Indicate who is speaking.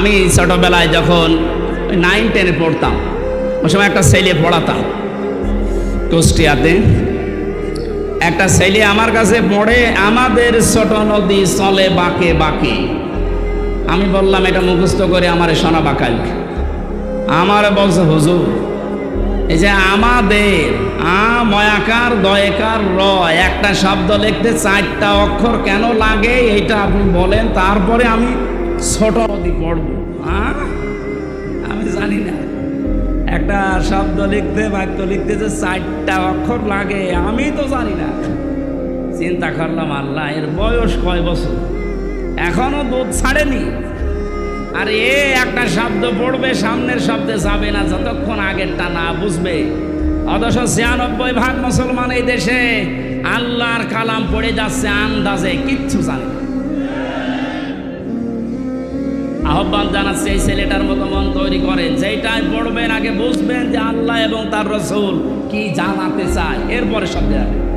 Speaker 1: আমি ছোটোবেলায় যখন নাইন টেনে পড়তাম, ওই সময় একটা ছেলে পড়াতাম কুষ্টিয়াতে। একটা ছেলে আমার কাছে পড়ে, আমাদের ছোট নদী চলে বাঁকে বাঁকে। আমি বললাম, এটা মুখস্থ করে আমার সোনা বাঁকাল আমার বলছে, হুজুর, এই যে আমাদের আ দয়কার, র, একটা শব্দ লিখতে চারটা অক্ষর কেন লাগে? এইটা আপনি বলেন, তারপরে আমি ছোট নদী পড়ব আমি জানি না। একটা শব্দ লিখতে, বাক্য লিখতে যে চারটা অক্ষর লাগে, আমি তো জানি না। চিন্তা করলাম, আল্লাহ, এর বয়স কয় বছর? এখনও দুধ ছাড়েনি। আর, এ একটা শব্দ পড়বে, সামনের শব্দে যাবে না, যতক্ষণ আগেরটা না বুঝবে। অথচ ছিয়ানব্বই ভাগ মুসলমান এই দেশে আল্লাহর কালাম পড়ে যাচ্ছে, আন্দাজে, কিচ্ছু জানে না। আহ্বান জানাচ্ছে এই ছেলেটার মতো মন তৈরি করেন। যেটাই পড়বেন, আগে বুঝবেন যে আল্লাহ এবং তার রসুল কি জানাতে চায়। এরপরে সব আসবে